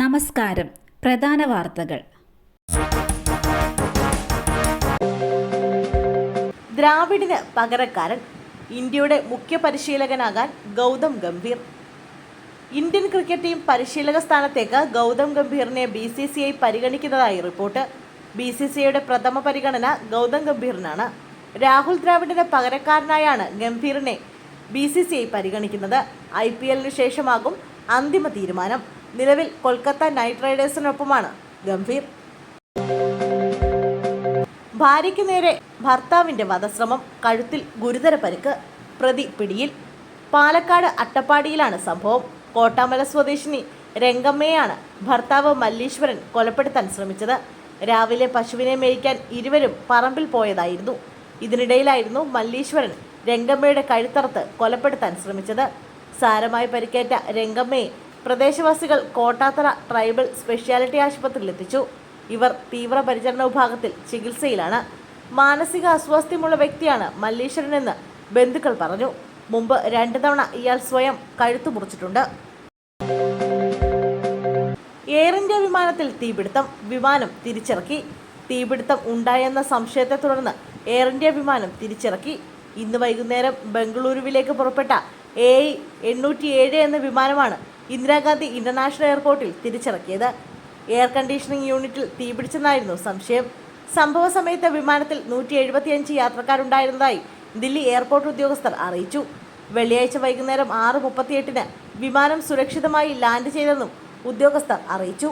നമസ്കാരം. പ്രധാന വാർത്തകൾ. ദ്രാവിഡിന് പകരക്കാരൻ ഇന്ത്യയുടെ മുഖ്യ പരിശീലകനാകാൻ Gautam Gambhir. Indian cricket team പരിശീലക സ്ഥാനത്തേക്ക് ഗൗതം ഗംഭീറിനെ ബി സി സി ഐ പരിഗണിക്കുന്നതായി റിപ്പോർട്ട്. ബി സി സി ഐയുടെ പ്രഥമ പരിഗണന ഗൗതം ഗംഭീറിനാണ്. രാഹുൽ ദ്രാവിഡിന് പകരക്കാരനായാണ് ഗംഭീറിനെ ബി സി സി ഐ പരിഗണിക്കുന്നത്. ഐ പി എല്ലിന് ശേഷമാകും അന്തിമ തീരുമാനം. നിലവിൽ കൊൽക്കത്ത നൈറ്റ് റൈഡേഴ്സിനൊപ്പമാണ്. ഗംഭീർ. ഭാര്യയ്ക്ക് നേരെ ഭർത്താവിന്റെ വധശ്രമം കഴുത്തിൽ ഗുരുതര പരിക്ക് പ്രതി പിടിയിൽ. പാലക്കാട് അട്ടപ്പാടിയിലാണ് സംഭവം. കോട്ടാമല സ്വദേശിനി രംഗമ്മയാണ് ഭർത്താവ് മല്ലീശ്വരൻ കൊലപ്പെടുത്താൻ ശ്രമിച്ചത്. രാവിലെ പശുവിനെ മേയ്ക്കാൻ ഇരുവരും പറമ്പിൽ പോയതായിരുന്നു. ഇതിനിടയിലായിരുന്നു മല്ലീശ്വരൻ രംഗമ്മയുടെ കഴുത്തറത്ത് കൊലപ്പെടുത്താൻ ശ്രമിച്ചത്. സാരമായി പരിക്കേറ്റ രംഗമ്മയെ പ്രദേശവാസികൾ കോട്ടാത്തറ ട്രൈബൽ സ്പെഷ്യാലിറ്റി ആശുപത്രിയിൽ എത്തിച്ചു. ഇവർ തീവ്രപരിചരണ വിഭാഗത്തിൽ ചികിത്സയിലാണ്. മാനസിക അസ്വാസ്ഥ്യമുള്ള വ്യക്തിയാണ് മല്ലീശ്വരനെന്ന് ബന്ധുക്കൾ പറഞ്ഞു. മുമ്പ് രണ്ടു തവണ ഇയാൾ സ്വയം കഴുത്തു മുറിച്ചിട്ടുണ്ട്. എയർ ഇന്ത്യ വിമാനത്തിൽ തീപിടുത്തം വിമാനം തിരിച്ചിറക്കി. തീപിടുത്തം ഉണ്ടായെന്ന സംശയത്തെ തുടർന്ന് എയർ ഇന്ത്യ വിമാനം തിരിച്ചിറക്കി. ഇന്ന് വൈകുന്നേരം ബംഗളൂരുവിലേക്ക് പുറപ്പെട്ട എ എണ്ണൂറ്റി ഏഴ് എന്ന വിമാനമാണ് ഇന്ദിരാഗാന്ധി ഇന്റർനാഷണൽ എയർപോർട്ടിൽ തിരിച്ചിറക്കിയത്. എയർ കണ്ടീഷനിംഗ് യൂണിറ്റിൽ തീപിടിച്ചെന്നായിരുന്നു സംശയം. സംഭവ സമയത്ത് വിമാനത്തിൽ നൂറ്റി എഴുപത്തിയഞ്ച് യാത്രക്കാരുണ്ടായിരുന്നതായി ദില്ലി എയർപോർട്ട് ഉദ്യോഗസ്ഥർ അറിയിച്ചു. വെള്ളിയാഴ്ച വൈകുന്നേരം ആറ് മുപ്പത്തിയെട്ടിന് വിമാനം സുരക്ഷിതമായി ലാൻഡ് ചെയ്തെന്നും ഉദ്യോഗസ്ഥർ അറിയിച്ചു.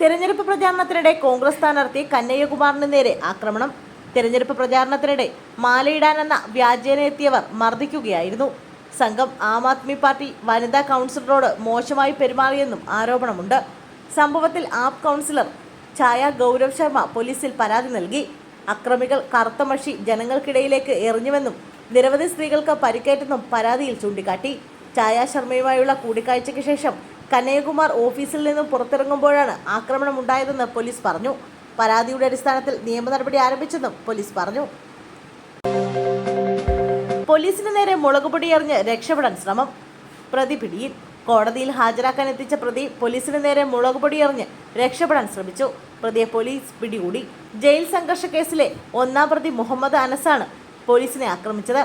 തെരഞ്ഞെടുപ്പ് പ്രചാരണത്തിനിടെ കോൺഗ്രസ് സ്ഥാനാർത്ഥി കന്നയ്യകുമാറിന് നേരെ ആക്രമണം. തെരഞ്ഞെടുപ്പ് പ്രചാരണത്തിനിടെ മാലയിടാനെന്ന വ്യാജേനെത്തിയവർ മർദ്ദിക്കുകയായിരുന്നു. സംഘം ആം ആദ്മി പാർട്ടി വനിതാ കൗൺസിലറോട് മോശമായി പെരുമാറിയെന്നും ആരോപണമുണ്ട്. സംഭവത്തിൽ ആപ്പ് കൗൺസിലർ ഛായ ഗൗരവ് ശർമ്മ പോലീസിൽ പരാതി നൽകി. അക്രമികൾ കറുത്ത മഷി ജനങ്ങൾക്കിടയിലേക്ക് എറിഞ്ഞുവെന്നും നിരവധി സ്ത്രീകൾക്ക് പരിക്കേറ്റെന്നും പരാതിയിൽ ചൂണ്ടിക്കാട്ടി. ഛായ ശർമ്മയുമായുള്ള കൂടിക്കാഴ്ചയ്ക്ക് ശേഷം കനയകുമാർ ഓഫീസിൽ നിന്നും പുറത്തിറങ്ങുമ്പോഴാണ് ആക്രമണമുണ്ടായതെന്ന് പോലീസ് പറഞ്ഞു. പരാതിയുടെ അടിസ്ഥാനത്തിൽ നിയമ നടപടി ആരംഭിച്ചെന്നും പോലീസ് പറഞ്ഞു. പോലീസിന് നേരെ മുളക് പൊടിയറിഞ്ഞ് രക്ഷപ്പെടാൻ ശ്രമം. പ്രതി പിടിയിൽ. കോടതിയിൽ ഹാജരാക്കാൻ എത്തിച്ച പ്രതി പോലീസിന് നേരെ മുളക് പൊടിയറിഞ്ഞ് രക്ഷപ്പെടാൻ ശ്രമിച്ചു. പ്രതിയെ പോലീസ് പിടികൂടി. ജയിൽ സംഘർഷ കേസിലെ ഒന്നാം പ്രതി മുഹമ്മദ് അനസാണ് പോലീസിനെ ആക്രമിച്ചത്.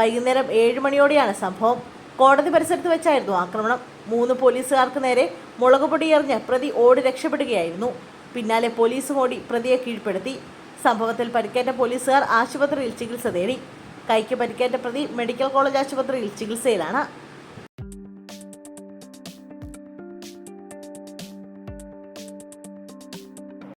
വൈകുന്നേരം ഏഴ് മണിയോടെയാണ് സംഭവം. കോടതി പരിസരത്ത് വെച്ചായിരുന്നു ആക്രമണം. മൂന്ന് പോലീസുകാർക്ക് നേരെ മുളക് പൊടിയറിഞ്ഞ് പ്രതി ഓടി രക്ഷപ്പെടുകയായിരുന്നു. പിന്നാലെ പോലീസും ഓടി പ്രതിയെ കീഴ്പ്പെടുത്തി. സംഭവത്തിൽ പരിക്കേറ്റ പോലീസുകാർ ആശുപത്രിയിൽ ചികിത്സ തേടി. കൈക്ക് പരിക്കേറ്റ പ്രതി മെഡിക്കൽ കോളേജ് ആശുപത്രിയിൽ ചികിത്സയിലാണ്.